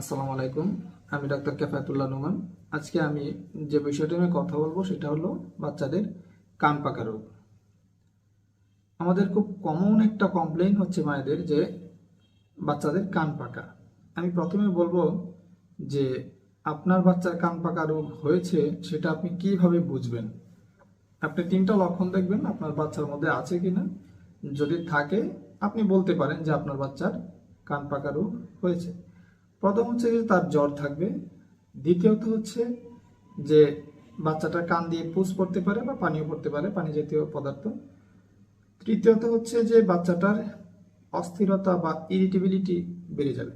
আসসালামু আলাইকুম, আমি ডাক্তার কেফায়তুল্লাহ নোমান। আজকে আমি যে বিষয়টি নিয়ে কথা বলব সেটা হলো বাচ্চাদের কান পাকা রোগ। আমাদের খুব কমন একটা কমপ্লেইন হচ্ছে মায়েদের যে বাচ্চাদের কান পাকা। আমি প্রথমে বলব যে আপনার বাচ্চার কান পাকা রোগ হয়েছে সেটা আপনি কীভাবে বুঝবেন? আপনি তিনটা লক্ষণ দেখবেন, আপনার বাচ্চার মধ্যে আছে কি না যদি থাকে, আপনি বলতে পারেন যে আপনার বাচ্চার কান পাকা রোগ হয়েছে। প্রথম হচ্ছে যে তার জ্বর থাকবে। দ্বিতীয়ত হচ্ছে যে বাচ্চাটা কান দিয়ে পুষ পড়তে পারে বা পানিও পড়তে পারে, পানি জাতীয় পদার্থ। তৃতীয়ত হচ্ছে যে বাচ্চাটার অস্থিরতা বা ইরিটেবিলিটি বেড়ে যাবে।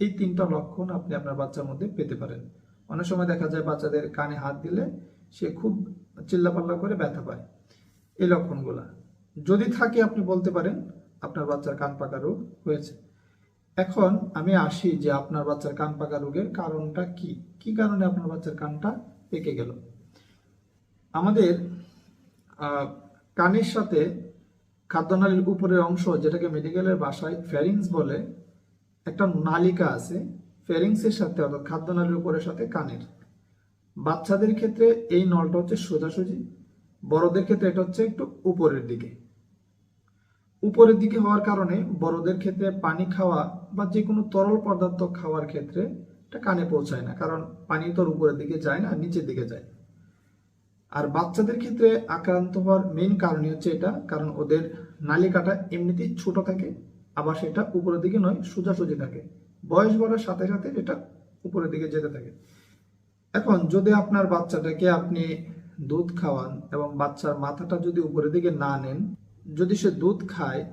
এই তিনটা লক্ষণ আপনি আপনার বাচ্চার মধ্যে পেতে পারেন। অনেক সময় দেখা যায় বাচ্চাদের কানে হাত দিলে সে খুব চিল্লাপাল্লা করে ব্যথা পায়। এই লক্ষণগুলা। যদি থাকে আপনি বলতে পারেন, আপনার বাচ্চার কান পাকা রোগ হয়েছে। এখন আমি আসি যে আপনার বাচ্চার কান পাকা রোগের কারণটা কি? কি কারণে আপনার বাচ্চার কানটা পেকে গেল? আমাদের কানের সাথে খাদ্যনালীর উপরের অংশ, যেটাকে মেডিকেলের ভাষায় ফ্যারিংস বলে, একটা নালিকা আছে। ফ্যারিংসের সাথে, অর্থাৎ খাদ্যনালীর উপরের সাথে কানের। বাচ্চাদের ক্ষেত্রে এই নলটা হচ্ছে সোজাসুজি, বড়দের ক্ষেত্রে এটা হচ্ছে একটু উপরের দিকে। উপরের দিকে হওয়ার কারণে বড়দের ক্ষেত্রে পানি খাওয়া বা যে কোনো তরল পদার্থ খাওয়ার ক্ষেত্রে এটা কানে পৌঁছায় না, কারণ পানি তো আর উপরের দিকে যায় না নিচের দিকে যায়। আর বাচ্চাদের ক্ষেত্রে আক্রান্ত হওয়ার মেইন কারণই হচ্ছে এটা, কারণ ওদের নালিকাটা এমনিতেই ছোট থাকে, আবার সেটা উপরের দিকে নয়, সোজাসুজি থাকে। বয়স বাড়ার সাথে সাথে এটা উপরের দিকে যেতে থাকে। এখন যদি আপনার বাচ্চাটাকে আপনি দুধ খাওয়ান এবং বাচ্চার মাথাটা যদি উপরের দিকে না নেন যদি সে দুধ খায়,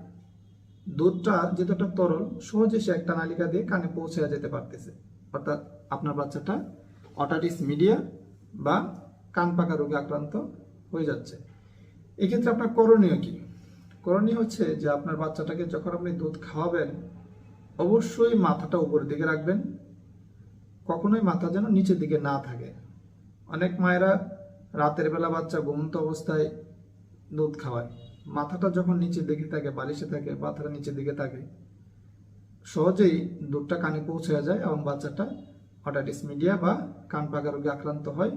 দুধটা যেহেতু একটা তরল, সহজে সে একটা নালিকা দিয়ে কানে পৌঁছে যেতে পারতেছে। অর্থাৎ আপনার বাচ্চাটা অটাটিস মিডিয়া বা কান পাকা রোগে আক্রান্ত হয়ে যাচ্ছে। এক্ষেত্রে আপনার করণীয় কি? করণীয় হচ্ছে যে আপনার বাচ্চাটাকে যখন আপনি দুধ খাওয়াবেন, অবশ্যই মাথাটা উপরের দিকে রাখবেন। কখনোই মাথা যেন নিচের দিকে না থাকে। অনেক মায়েরা রাতের বেলা বাচ্চা ঘুমন্ত অবস্থায় দুধ খাওয়ায়। মাথাটা যখন নিচের দিকে থাকে, বালিশে থাকে, মাথাটা নিচের দিকে থাকে, সহজেই দুধটা কানে পৌঁছে যায় এবং বাচ্চাটা হটাটিস মিডিয়া বা কান পাকা রোগে আক্রান্ত হয়।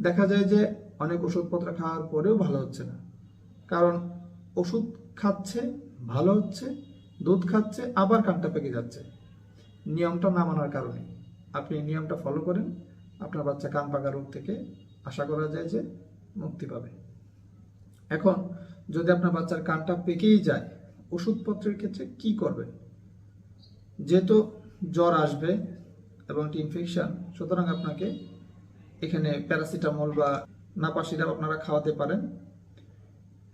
দেখা যায় যে অনেক ওষুধপত্র খাওয়ার পরেও ভালো হচ্ছে না। কারণ ওষুধ খাচ্ছে, ভালো হচ্ছে, দুধ খাচ্ছে, আবার কানটা পেকে যাচ্ছে। নিয়মটা না মানার কারণে। আপনি নিয়মটা ফলো করেন, আপনার বাচ্চা কান পাকা রোগ থেকে আশা করা যায় যে মুক্তি পাবে। এখন যদি আপনার বাচ্চার কানটা পেকেই যায়, ওষুধপত্রের ক্ষেত্রে কি করবেন? যেহেতু জ্বর আসবে এবং একটি ইনফেকশন সুতরাং আপনাকে এখানে প্যারাসিটামল বা নাপা সিরাপ আপনারা খাওয়াতে পারেন।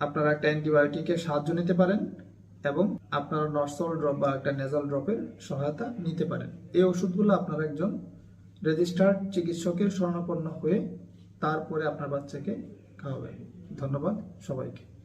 আপনারা একটা অ্যান্টিবায়োটিকের সাহায্য নিতে পারেন এবং আপনারা নর্সল ড্রপ বা একটা নেজাল ড্রপের সহায়তা নিতে পারেন। এই ওষুধগুলো আপনারা একজন রেজিস্টার্ড চিকিৎসকের শরণাপন্ন হয়ে তারপরে আপনার বাচ্চাকে খাওয়াবেন। ধন্যবাদ সবাইকে।